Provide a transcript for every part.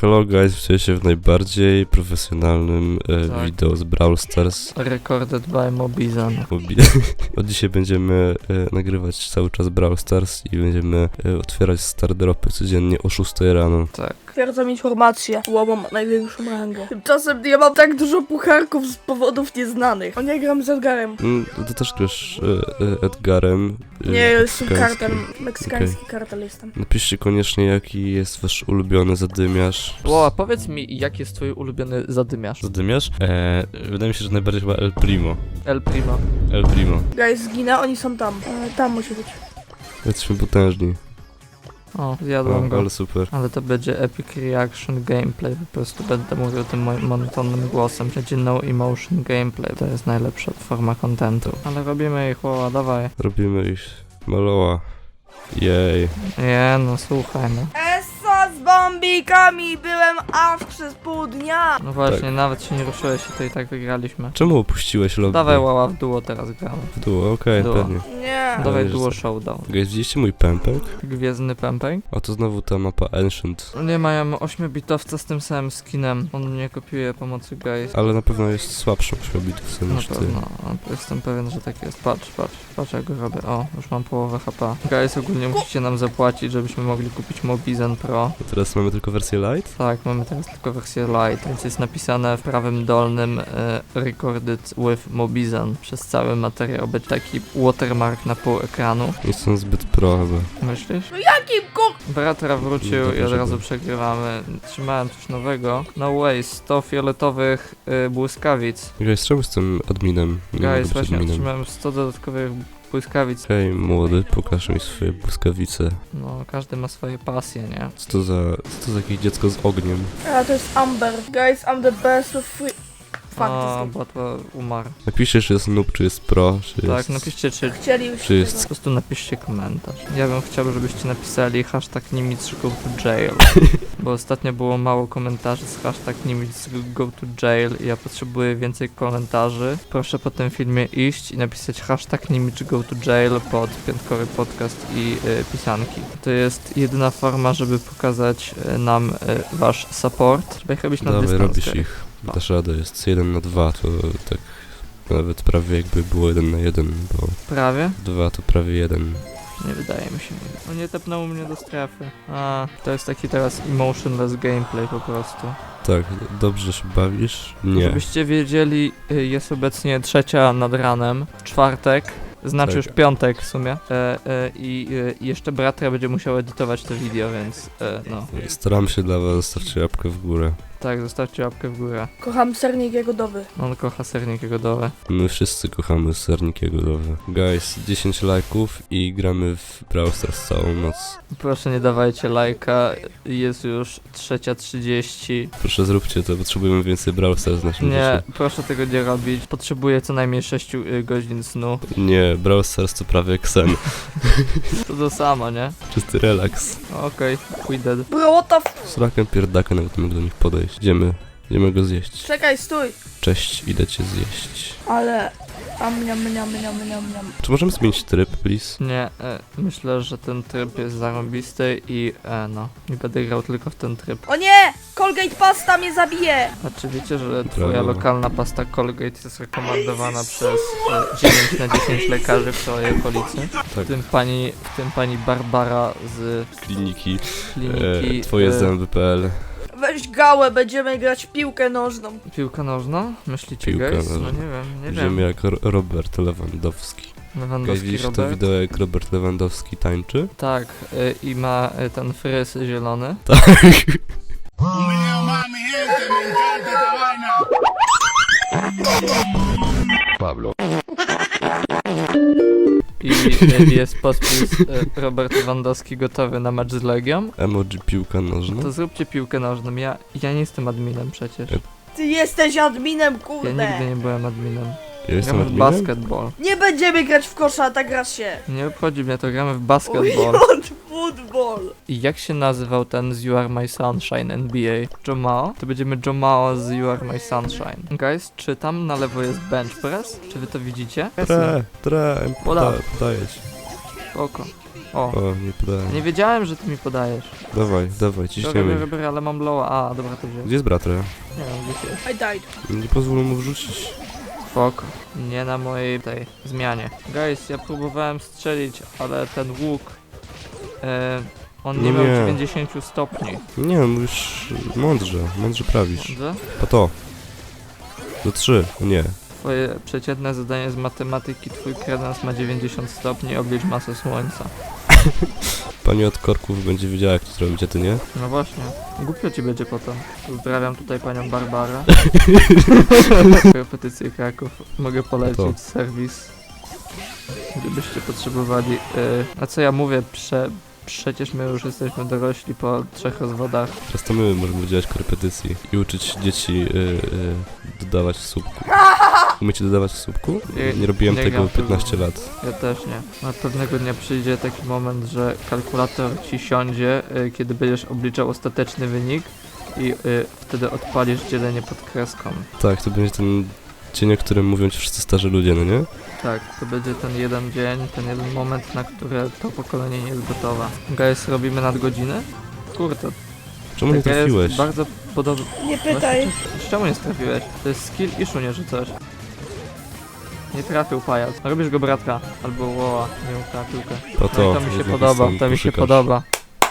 Hello guys, wczuję się w najbardziej profesjonalnym e, Tak. wideo z Brawl Stars. Recorded by Mobizan. Mobi- Od dzisiaj będziemy e, nagrywać cały czas Brawl Stars i będziemy e, otwierać stardropy codziennie o 6 rano. Tak. Potwierdzam informację. Łomo ma największą rangę. Tymczasem ja mam tak dużo pucharków z powodów nieznanych. O nie gram z Edgarem. Mm, Ty też grasz e, e, Edgarem. e, Nie, jestem meksykańskim. kartel. Meksykański kartel jestem. Napiszcie koniecznie jaki jest wasz ulubiony zadymiarz. Ło, powiedz mi, jaki jest twój ulubiony zadymiarz? Zadymiarz? E, wydaje mi się, że najbardziej chyba El Primo. El Primo. El Primo. Guys, zginę, oni są tam. E, tam musi być. Jesteśmy potężni. O, O, zjadłem go. ale super. Ale to będzie epic reaction gameplay, po prostu będę mówił tym moim monotonnym głosem. Będzie no emotion gameplay, to jest najlepsza forma kontentu. Ale robimy ich, łoła, dawaj. Robimy ich maloła. Jej. Nie no, słuchaj no. Essa z bombikami! Byłem aż przez pół dnia! No właśnie, nawet się nie ruszyłeś i to i tak wygraliśmy. Czemu opuściłeś lobby? Dawaj łała w duo teraz gramy. W dół, okej, Duo. pewnie. Nie. Dawaj że duo tak. showdown. Guys, widzieliście mój pępek? Gwiezdny pępek. A to znowu ta mapa Ancient. Nie mają 8-bitowca z tym samym skinem. On nie kopiuje pomocy guys. Ale na pewno jest słabszą śmigłowcem Na niż ty. pewno, no, jestem pewien, że tak jest. Patrz, patrz, patrz jak go robię. O, już mam połowę HP. Guys, ogólnie musicie nam zapłacić, żebyśmy mogli kupić Mobizen Pro. A teraz mamy tylko wersję light? Tak, mamy teraz tylko wersję light, więc jest napisane w prawym dolnym e, recorded with Mobizen. Przez cały materiał będzie taki watermark na pół ekranu. Nie są zbyt pro chyba. Myślisz? No jakim kur... Bratra wrócił Dobrze, i od razu przegrywamy. Trzymałem coś nowego. No way, 100 fioletowych y, błyskawic. Guys, czemu jestem adminem? Nie mogę Guys, być właśnie adminem. otrzymałem 100 dodatkowych błyskawic. Hej, młody, pokaż mi swoje błyskawice. No, każdy ma swoje pasje, nie? Co to za, co to za jakieś dziecko z ogniem? A, to jest Amber. Guys, I'm the best of free... Fuck, O, this Batła umarł. Napiszcie, czy jest noob, czy jest pro, czy Tak, jest... napiszcie, czy... Chcieli już Czy jest- Po prostu napiszcie komentarz. Ja bym chciał, żebyście napisali hashtag Nimitz go to jail. Bo ostatnio było mało komentarzy z hashtag Nimitz go to jail i ja potrzebuję więcej komentarzy. Proszę po tym filmie iść i napisać hashtag Nimitz go to jail pod piątkowy podcast i y, pisanki. To jest jedyna forma, żeby pokazać y, nam y, wasz support. Trzeba ich robić na Dawaj, dystans. robisz Gary. Ich. Dasz radę, jest 1 na 2, to tak nawet prawie jakby było 1 na 1, bo Prawie? 2 to prawie 1. Nie wydaje mi się. No nie tepnęło mnie do strefy. A, to jest taki teraz emotionless gameplay po prostu. Tak, dobrze się bawisz? Nie. Żebyście wiedzieli, y, jest obecnie trzecia nad ranem, czwartek, znaczy Tak. już piątek w sumie. E, e, I e, jeszcze bratra będzie musiał edytować to video, więc e, no. Staram się dla was, zostawcie łapkę w górę. Tak, zostawcie łapkę w górę. Kocham sernik jagodowy. On kocha sernik jagodowy. My wszyscy kochamy sernik jagodowy. Guys, 10 lajków i gramy w Brawl Stars całą noc. Proszę nie dawajcie lajka, jest już trzecia 30. Proszę zróbcie to, potrzebujemy więcej Brawl Stars w naszym Nie, życiu. proszę tego nie robić. Potrzebuję co najmniej 6 godzin snu. Nie, Brawl Stars to prawie jak sen. To to samo, nie? Czysty relaks. Okej, pójdę. Bro, what the f... Z rakiem pierdaka nawet nie mogę do nich podejść. Idziemy, idziemy go zjeść. Czekaj, stój. Cześć, idę cię zjeść. Ale... Am, niam, niam, niam, niam, niam. Czy możemy zmienić tryb, please? Nie, e, myślę, że ten tryb jest zarąbisty i e, no, nie będę grał tylko w ten tryb. O nie! Colgate pasta mnie zabije! A czy wiecie, że twoja Brawo. lokalna pasta Colgate jest rekomendowana przez e, 9 na 10 lekarzy w całej okolicy? Tak, W tym pani, w tym pani Barbara z kliniki, kliniki e, twoje e, zęby.pl Weź gałę, będziemy grać w piłkę nożną. Piłka nożna? Myślicie, Piłka guys? No nożna. nie wiem, nie Idziemy wiem. jak Ro- Robert Lewandowski. Guys, Lewandowski widzieliście to Robert? wideo jak Robert Lewandowski tańczy? Tak, e, i ma e, ten fryz zielony. Tak. I jest podpis e, Robert Lewandowski gotowy na mecz z Legią. Emoji piłka nożna. To zróbcie piłkę nożną. Ja, ja nie jestem adminem przecież. Ty jesteś adminem, Ja kurde! nigdy nie byłem adminem. Ja jestem Gramy w adminem? basketball. Nie będziemy grać w kosza, a tak grasz się. Nie obchodzi mnie to, gramy w Ujot, basketball. football. I jak się nazywał ten z You Are My Sunshine NBA? Jomao? To będziemy Jomao z You Are My Sunshine. Guys, czy tam na lewo jest bench press? Czy wy to widzicie? Tre, tre, poda, podaję ci. Spoko. O, O, nie podałem. nie wiedziałem, że ty mi podajesz. Dawaj, dawaj, Biorę, ciśniemy. biorę, ale mam lowa. A, dobra, to wziąłem. Gdzie jest bratre? Nie wiem, gdzieś jest. I died. Nie pozwolę mu wrzucić. Spoko. Nie na mojej tej zmianie. Guys, ja próbowałem strzelić, ale ten łuk... E, on nie No miał nie. 90 stopni. Nie, mówisz mądrze, mądrze prawisz. Dobrze? A to. Do trzy, nie. Twoje przeciętne zadanie z matematyki, twój kredens ma 90 stopni, oblicz masę słońca. Pani od korków będzie wiedziała jak to zrobić, a ty nie? No właśnie, głupio ci będzie potem. Pozdrawiam tutaj panią Barbarę. Repetycje Kraków. Mogę polecić serwis. Gdybyście potrzebowali. y, a co ja mówię? Prze, przecież my już jesteśmy dorośli po trzech rozwodach. Teraz to my możemy udzielać korepetycji i uczyć dzieci y, y, dodawać w słupku. Umiecie dodawać w słupku? Nie- Nie robiłem nie tego gram w tego. 15 lat. Ja też nie. A pewnego dnia przyjdzie taki moment, że kalkulator ci siądzie, y, kiedy będziesz obliczał ostateczny wynik i y, wtedy odpalisz dzielenie pod kreską. Tak, to będzie ten dzień, o którym mówią ci wszyscy starzy ludzie, no nie? Tak, to będzie ten jeden dzień, ten jeden moment, na który to pokolenie nie jest gotowe. Guys, robimy nadgodziny? Kurde, Czemu nie taka trafiłeś? bardzo podobna. Nie pytaj. Czemu nie trafiłeś? To jest skill issue, nie, że coś. Nie trafił pajac. Robisz go bratka, albo woła, nie ukradł piłkę. Po No to, i to mi się podoba, to mi się koszykarz. podoba.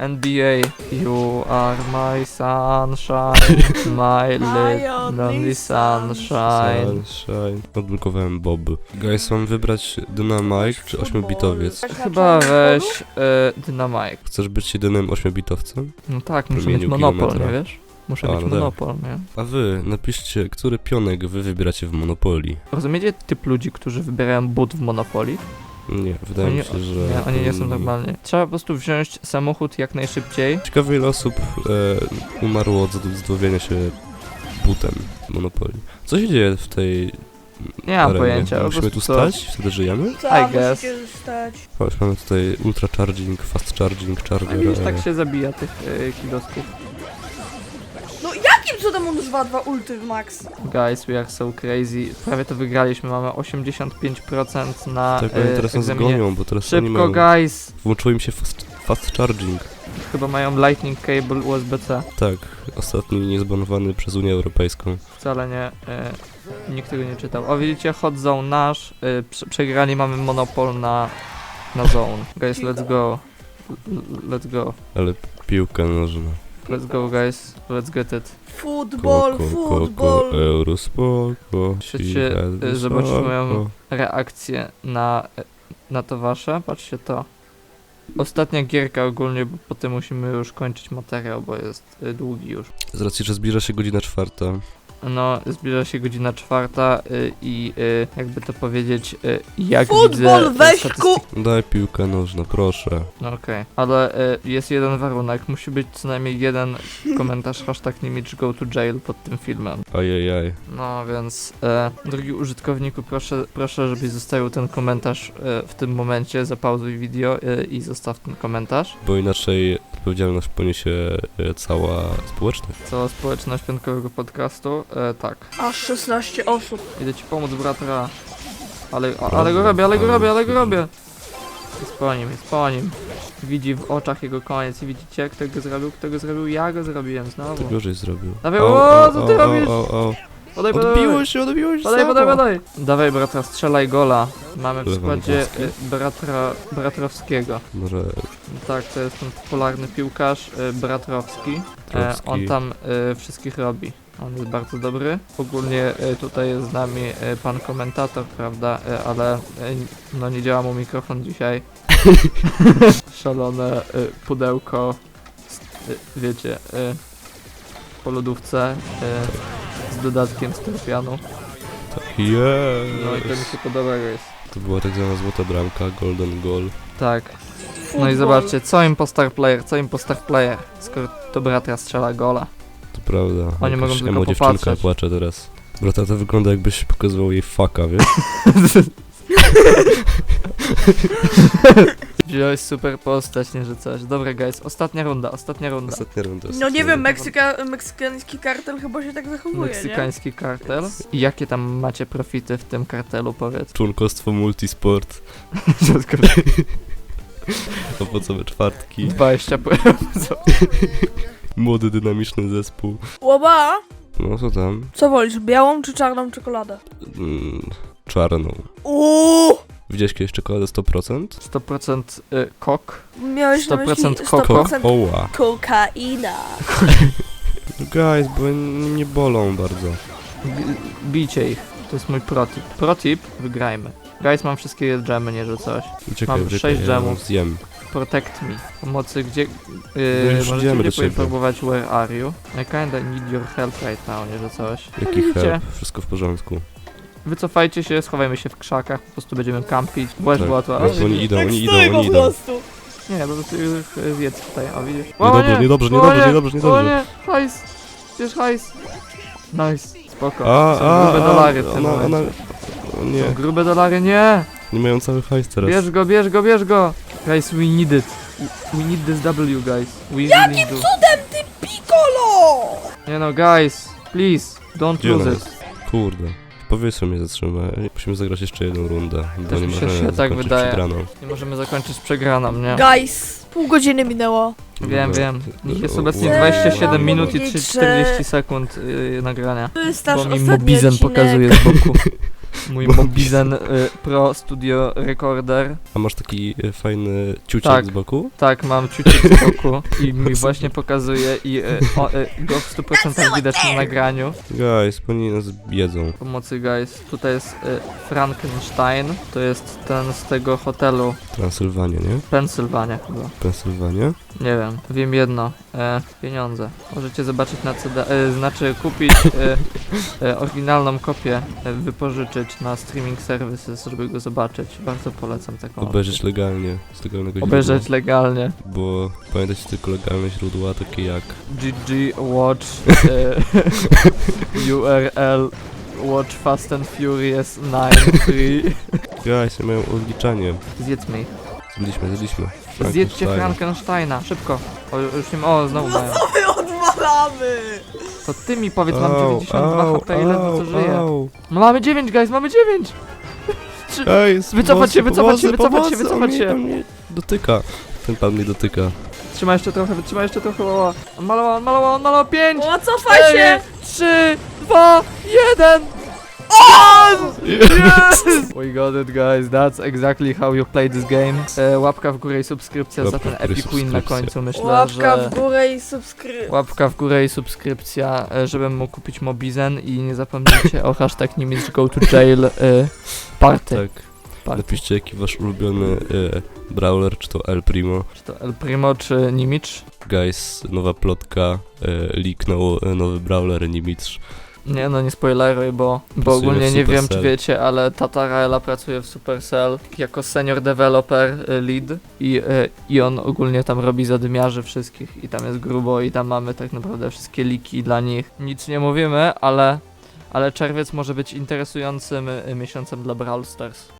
NBA, you are my sunshine, my My lonely sunshine. Sunshine. Odblokowałem Bob. Guys, mam wybrać Dynamite czy 8-bitowiec? Chyba weź y, Dynamite. Chcesz być jedynym 8-bitowcem? No tak, muszę Promieniu mieć monopol, kilometra. nie wiesz? Muszę A, mieć no tak. monopol, nie? A wy, napiszcie, który pionek wy wybieracie w Monopolii. Rozumiecie typ ludzi, którzy wybierają but w Monopolii? Nie, wydaje Oni- mi się, że... Nie, oni nie są mm, normalni. Trzeba po prostu wziąć samochód jak najszybciej. Ciekawe ile osób e, umarło od zdławienia się butem w Monopolii. Co się dzieje w tej Nie mam arenie? pojęcia. po Musimy tu prostu to- stać? Wtedy żyjemy? I guess. stać. Chodź, mamy tutaj ultra charging, fast charging, A charger. już e, tak się zabija tych y, kidosków. No jakim cudem on używa dwa ulty w max? Guys, we are so crazy. Prawie to wygraliśmy, mamy 85% na Tak, oni y, teraz nas egzaminie. gonią, bo teraz oni Szybko, mają... guys! Włączyło im się fast, fast charging. Chyba mają lightning cable USB-C. Tak, ostatni niezbanowany przez Unię Europejską. Wcale nie. Y, nikt tego nie czytał. O, widzicie, hot zone nasz. Prze przegrali, mamy monopol na, na zone. Guys, let's go. L- Let's go. Ale piłka nożna. Let's go, guys. Let's get it. Football, Koko, koko, football. euro, spoko. Chcecie, świat y, zobaczyć wysoko. moją- Reakcje na, na to wasze. Patrzcie to. Ostatnia gierka ogólnie, bo potem musimy już kończyć materiał, bo jest y, długi już. Z racji, że zbliża się godzina czwarta. No, zbliża się godzina czwarta y, i y, jakby to powiedzieć, y, jak Football, widzę... weź statystyki- ku... Daj piłkę nożna, proszę. No okej, ale y, jest jeden warunek, musi być co najmniej jeden komentarz hashtag Nimage go to jail pod tym filmem. Ajajaj. No więc, e, drogi użytkowniku, proszę, proszę, żebyś zostawił ten komentarz e, w tym momencie, zapauzuj video e, i zostaw ten komentarz. Bo inaczej odpowiedzialność poniesie e, cała społeczność. Cała społeczność piątkowego podcastu, e, tak. Aż 16 osób. Idę ci pomóc, bratra. Ale, a, ale go robię, ale go robię, ale go robię. Jest po nim, jest po nim. Widzi w oczach jego koniec i widzicie, kto go zrobił, kto go zrobił, ja go zrobiłem Ty znowu. gorzej zrobił. Au, o, au, co ty robisz? au, au, au. Podaj, podaj, Odbiło się, odbiło się Podaj, samo. podaj, podaj. Dawaj, bratra, strzelaj gola. Mamy w składzie y, bratra, Bratrowskiego. Może Tak, to jest ten popularny piłkarz y, Bratrowski. E, Trowski. on tam y, wszystkich robi. On jest bardzo dobry. Ogólnie y, tutaj jest z nami y, pan komentator, prawda? Y, ale y, no nie działa mu mikrofon dzisiaj. Szalone y, pudełko, y, wiecie, y, po lodówce y, z dodatkiem skorpianu. Yes. No i to mi się podoba, jest. To była tak zwana złota bramka, golden goal. Tak. No i zobaczcie, co im po star player, co im po star player, skoro to bratra strzela gola. To prawda. Oni mogą tylko emo dziewczynka popatrzeć. płacze teraz. Brata, to wygląda jakbyś pokazywał jej faka, wiesz? Wziąłeś super postać, nie że coś. Dobra guys, ostatnia runda, ostatnia runda. Ostatnia runda. No nie wiem. Meksyka, meksykański kartel chyba się tak zachowuje, nie? Meksykański kartel. I jakie tam macie profity w tym kartelu, powiedz? Członkostwo multisport. Owocowe czwartki. 20 Młody, dynamiczny zespół. Łoba, No co tam? co wolisz, białą czy czarną czekoladę? Mm, czarną. Uuu! Widziałeś kiedyś czekoladę 100%? 100% y, kok. Miałeś na myśli 100% koko. 100% Koła. kokaina. Guys, bo oni nie bolą bardzo. Bi- bijcie ich. To jest mój protip. Protip, wygrajmy. Guys, mam wszystkie dżemy, nie że coś. Czekaj, Mam czekaj, sześć ja dżemów. Zjem. Protect me. Pomocy, gdzie... No Yy, już możecie idziemy mnie ciebie. poinformować where are you? I kinda need your help right now, nie że coś. Jaki widzicie. help? Wszystko w porządku. Wycofajcie się, schowajmy się w krzakach, po prostu będziemy kampić. Właśnie Tak. była to... Bo oni idą, Tak oni idą, stoi oni idą. Nie, po prostu ich y, zjedz tutaj, o widzisz? Niedobrze, O, niedobrze, O niedobrze, niedobrze, O niedobrze. nie, hajs! Bierz hajs! Nice, spoko. A, Są a, grube a, dolary w tym ona, ona... momencie. O nie, Są grube dolary, nie! nie mają cały hajs teraz. Bierz go, bierz go, bierz go! Guys, we need it. We need this W, guys. We Jakim really do. Cudem ty Piccolo! Nie no, guys, please, don't Gdzie lose ona it. Kurde. Powietrze mnie zatrzyma. Musimy zagrać jeszcze jedną rundę, bo Też nie mi się możemy się tak zakończyć wydaje. przegraną. Nie możemy zakończyć przegraną, nie? Guys, pół godziny minęło. Wiem, wiem. Jest O, obecnie wow. 27 Mam minut i powiedzieć, 3, 40 sekund yy, nagrania. To jest nasz Bo mi ostatni Mobizen odcinek. pokazuje z boku. Mój Mobizen. Y, Pro Studio Recorder. A masz taki e, fajny ciuciek Tak. z boku? Tak, mam ciuciek z boku i mi właśnie pokazuje i y, o, y, go w 100% widać na nagraniu. Guys, oni nas jedzą. Pomocy guys, tutaj jest y, Frankenstein, to jest ten z tego hotelu Transylwania, nie? Pensylwania chyba. Pensylwania? Nie wiem, wiem jedno, e, pieniądze. Możecie zobaczyć na CD, e, znaczy kupić e, e, oryginalną kopię, e, wypożyczyć na streaming services, żeby go zobaczyć. Bardzo polecam taką Obejrzeć opcję. legalnie z legalnego Obejrzeć źródła. legalnie. Bo pamiętajcie tylko legalne źródła, takie jak GG Watch e, URL Watch Fast and Furious 9 free. Guys, nie mają odliczanie. Zjedzmy ich. Zjedliśmy, zjedliśmy. Zjedźcie Frankenstein. Frankensteina, szybko. O, już nie o, znowu mają. My odwalamy! To ty mi powiedz, mam Au, 92 au, HP, ile to co au, żyje? au. No mamy 9, guys, mamy 9! Guys, Wycofać się, pomocy, wycofać się, pomocy, wycofać się, on wycofać mnie- się. on mnie dotyka. Ten pan mnie dotyka. Trzymaj jeszcze trochę, wytrzymaj jeszcze trochę, maloła. On malował, on malował, on malował 5, O, cofaj się! 3, 2, 1! Yes! We got it guys, that's exactly how you play this game. E, łapka w górę i subskrypcja za Łapka ten górę i epic win na subskrypcja. końcu, myślę, Łapka że... w górę i subskrypcja. Łapka w górę i subskrypcja, e, żebym mógł kupić Mobizen i nie zapomnijcie o hashtag Niemiec Go to Jail e, Party. Tak. Party. Napiszcie jaki wasz ulubiony e, brawler, czy to El Primo. Czy to El Primo, czy Nimicz? Guys, nowa plotka, e, leaknął e, nowy brawler Nimitz. Nie no, nie spoileruj, bo, bo Pracuje ogólnie w nie wiem czy Supercell. wiecie, ale Tata Raela pracuje w Supercell jako senior developer y, lead i, y, i on ogólnie tam robi zadymiarzy wszystkich i tam jest grubo i tam mamy tak naprawdę wszystkie liki dla nich. Nic nie mówimy, ale, ale czerwiec może być interesującym y, miesiącem dla Brawl Stars.